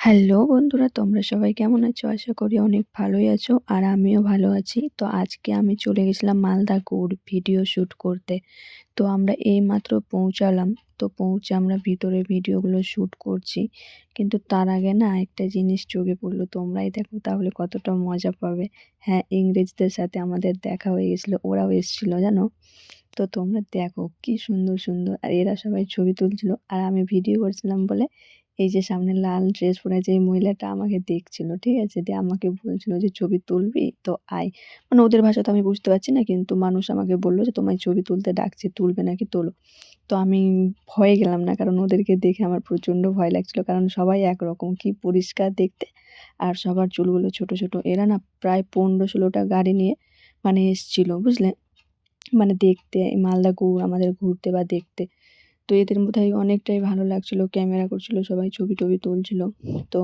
Hello বন্ধুরা, তোমরা সবাই কেমন আছো? আশা করি অনেক ভালোই আছো আর আমিও ভালো আছি। তো আজকে আমি চলে গেছিলাম মালদা গৌড় ভিডিও শ্যুট করতে। তো আমরা এইমাত্র পৌঁছালাম। তো পৌঁছে আমরা ভিতরে ভিডিওগুলো শ্যুট করছি। কিন্তু তার আগে না একটা জিনিস চোখে পড়ল। তোমরাই দেখো তাহলে কতটা মজা পাবে। হ্যাঁ ইংরেজদের সাথে আমাদের দেখা হয়ে গেছিল, ওরাও এসেছিল, জানো? তো তোমরা দেখো কি সুন্দর সুন্দর। আর এরা সবাই ছবি তুলছিল। আর আমি ভিডিও করছিলাম বলে এই যে সামনে লাল ড্রেস পরে যে মহিলাটা আমাকে দেখছিল, ঠিক আছে? দিয়ে আমাকে বলছিল যে, ছবি তুলবি? তো আয়। মানে ওদের ভাষা তো আমি বুঝতে পারছি না, কিন্তু মানুষ আমাকে বলল যে, তোমায় ছবি তুলতে ডাকছে, তুলবে নাকি তোলো? তো আমি ভয়ে গেলাম না, কারণ ওদেরকে দেখে আমার প্রচণ্ড ভয় লাগছিল, কারণ সবাই একরকম, কি পরিষ্কার দেখতে? আর সবার চুলগুলো ছোট ছোট। এরা না প্রায় পনেরো ষোলোটা গাড়ি নিয়ে মানে এসছিল, বুঝলে? মানে দেখতে, মালদা গৌড় আমাদের ঘুরতে বা দেখতে। তো এদের বোধহয় অনেকটাই ভালো লাগছিল, ক্যামেরা করছিল, সবাই ছবি টবি তুলছিল। তো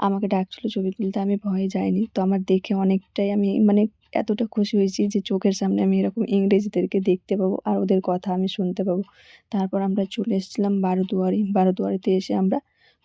আমাকে ডাকছিলো ছবি তুলতে, আমি ভয়ে যাইনি। তো আমার দেখে অনেকটাই আমি মানে এতটা খুশি হয়েছি যে চোখের সামনে আমি এরকম ইংরেজিদেরকে দেখতে পাবো আর ওদের কথা আমি শুনতে পাবো। তারপর আমরা চলে এসেছিলাম বারোদুয়ারি। বারোদুয়ারিতে এসে আমরা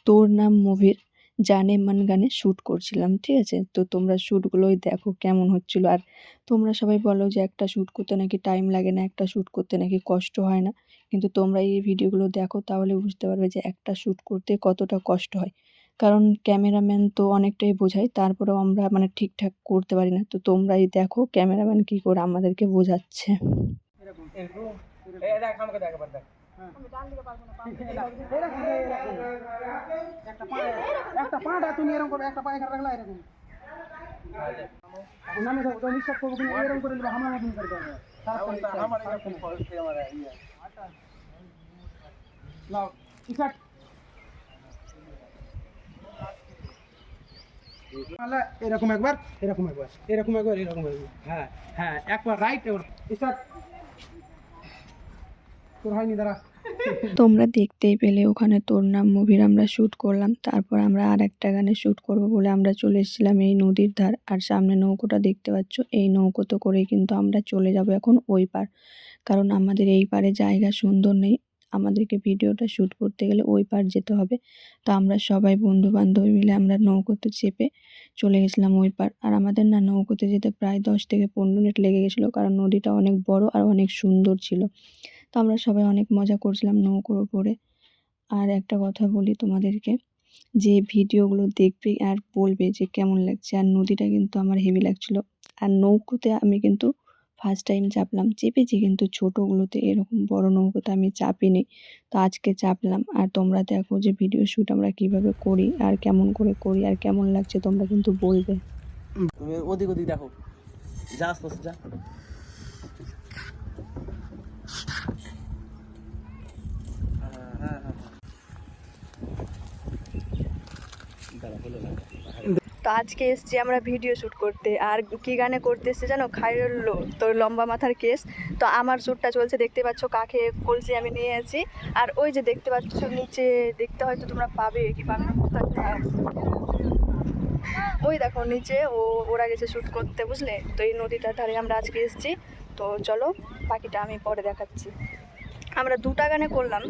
তোর নাম মুভির জানে মান গানে শ্যুট করছিলাম, ঠিক আছে? তো তোমরা শ্যুটগুলোই দেখো কেমন হচ্ছিল। আর তোমরা সবাই বলো যে একটা শ্যুট করতে নাকি টাইম লাগে না, একটা শ্যুট করতে নাকি কষ্ট হয় না। কিন্তু তোমরা এই ভিডিওগুলো দেখো, তাহলে বুঝতে পারবে যে একটা শ্যুট করতে কতটা কষ্ট হয়। কারণ ক্যামেরাম্যান তো অনেকটাই বোঝায়, তারপরেও আমরা মানে ঠিকঠাক করতে পারি না। তো তোমরাই দেখো ক্যামেরাম্যান কী করে আমাদেরকে বোঝাচ্ছে। একটা পাটা তুমি এরকম করবে একটা পায়ে রাখলা এরকম। নামে তো নিঃশ্বাস করব কিন্তু এরকম করে নেবে হামার মতন করে দেবে নাও ইসাট এরকম একবার এরকম একবার এরকম একবার এরকম একবার। হ্যাঁ হ্যাঁ একবার রাইট এবার স্টার্ট তোমরা দেখতেই পেলে ওখানে তোর নাম মুভির আমরা শ্যুট করলাম, তারপর আমরা আর একটা গানে শ্যুট করব বলে আমরা চলে এসেছিলাম এই নদীর ধার, আর সামনে নৌকোটা দেখতে পাচ্ছ, এই নৌকোতে করেই কিন্তু আমরা চলে যাব এখন ওই পার, কারণ আমাদের এই পারে জায়গা সুন্দর নেই, আমাদেরকে ভিডিওটা শ্যুট করতে গেলে ওই পার যেতে হবে, তো আমরা সবাই বন্ধু বান্ধবী মিলে আমরা নৌকোতে চেপে চলে গেছিলাম ওই পার, আর আমাদের না নৌকোতে যেতে প্রায় দশ থেকে পনেরো মিনিট লেগে গেছিল, কারণ নদীটা অনেক বড় আর অনেক সুন্দর ছিল। তো আমরা সবাই অনেক মজা করছিলাম নৌকোর ওপরে আর একটা কথা বলি তোমাদেরকে, যে ভিডিওগুলো দেখবে আর বলবে যে কেমন লাগছে, আর নদীটা কিন্তু আমার হেভি লাগছিল। আর নৌকোতে আমি কিন্তু ফার্স্ট টাইম চাপলাম, চেপেছি কিন্তু ছোটোগুলোতে, এরকম বড় নৌকোতে আমি চাপিনি। তো আজকে চাপলাম, আর তোমরা দেখো যে ভিডিও শ্যুট আমরা কীভাবে করি, আর কেমন করে করি, আর কেমন লাগছে তোমরা কিন্তু বলবে। ওদিক ওদিক দেখো। যা যা হ্যাঁ, হ্যাঁ, হ্যাঁ, হ্যাঁ। দাঁড়া, হলো না। তো আজকে এসছি আমরা ভিডিও শ্যুট করতে। আর কি গানে করতে এসছি জানো? খাইরুল্লো তোর লম্বা মাথার কেস। তো আমার শ্যুটটা চলছে, দেখতে পাচ্ছ কাকে কলসি আমি নিয়ে আছি। আর ওই যে দেখতে পাচ্ছ নিচে, দেখতে হয়তো তোমরা পাবে কি পাবে না ওই দেখো নিচে, ও, ওরা গেছে শ্যুট করতে, বুঝলে? তো এই নদীটার ধারে আমরা আজকে এসেছি। তো চলো, বাকিটা আমি পরে দেখাচ্ছি। আমরা দুটা গানে করলাম।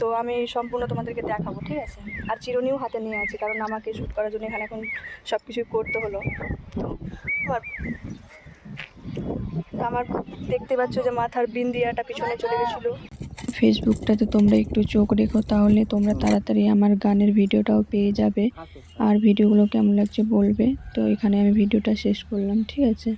তো আমি সম্পূর্ণ তোমাদেরকে দেখাবো, ঠিক আছে? আর চিরুনিও হাতে নিয়ে আছি, কারণ আমাকে শ্যুট করার জন্য এখানে এখন সব কিছুই করতে হলো। তো আমার দেখতে পাচ্ছ যে মাথার বিন্দিয়াটা পিছনে চলে গেছিল। ফেসবুকটাতে তোমরা একটু চোখ রেখো, তাহলে তোমরা তাড়াতাড়ি আমার গানের ভিডিওটাও পেয়ে যাবে। আর ভিডিওগুলো কেমন লাগছে বলবে। তো এখানে আমি ভিডিওটা শেষ করলাম, ঠিক আছে?